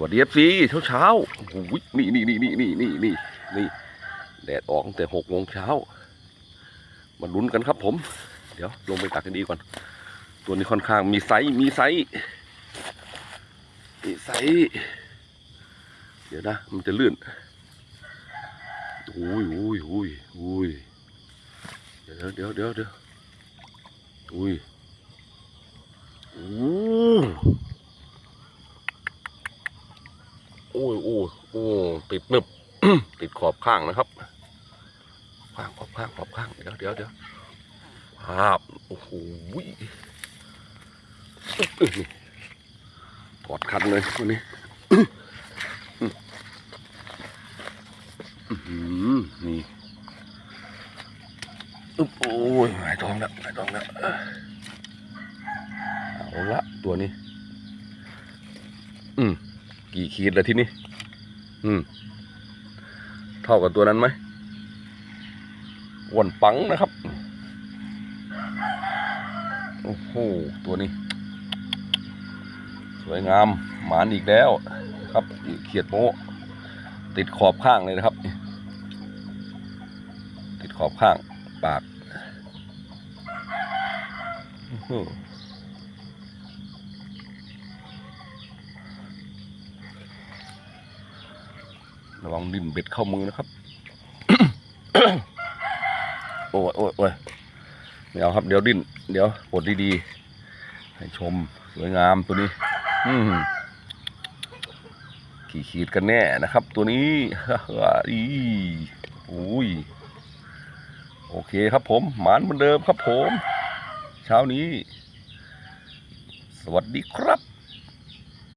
วัสดีเอฟซีเช้าเช้าโอ้โหนี่นี่นี่นี่นี่นี่นี่นี่แดดออกตั้งแต่หกโมงเช้ามาลุ้นกันครับผม เดี๋ยวลงไปตักกันดีก่อน ตัวนี้ค่อนข้างมีไซส์มีไซส์มีไซส์เดี๋ยวนะ มันจะลื่นอุ้ยอุ้ยอุ้ยอุ้ยเดี๋ยวเดี๋ยวเดี๋ยวเดี๋ยวอุ้ยอู้โอ้ยโอ้ยโอ้ติดนึบ ติดขอบข้างนะครับข้างขอบข้างขอบข้างเดี๋ยวเดี๋ยวเดี๋ยวภาพโอ้โหถอดคันเลยวันนี้อื้อหือนี่อึ๊บโอ้ยหายท้องแล้วหายท้องแล้วเอาละตัวนี้ อืม กี่ขีดแล้วทีนี้อืมเท่ากับตัวนั้นไหมอ้วนปังนะครับ โอ้โห ตัวนี้ สวยงาม หมานอีกแล้ว ครับ เขียดโมติดขอบข้างเลยนะครับ ติดขอบข้าง ปาก อือ ระวังดินเบ็ดเข้ามือนะครับ โอ้ยโอ้ยโอ้ยไม่เอาครับ เดี๋ยวดิ้น เดี๋ยวปลดดีๆ ให้ชมสวยงามตัวนี้ อืมกี่ขีดกันแน่นะครับ ตัวนี้อีอุ้ย โอเคครับผม หมานเหมือนเดิมครับผม เช้านี้ สวัสดีครับ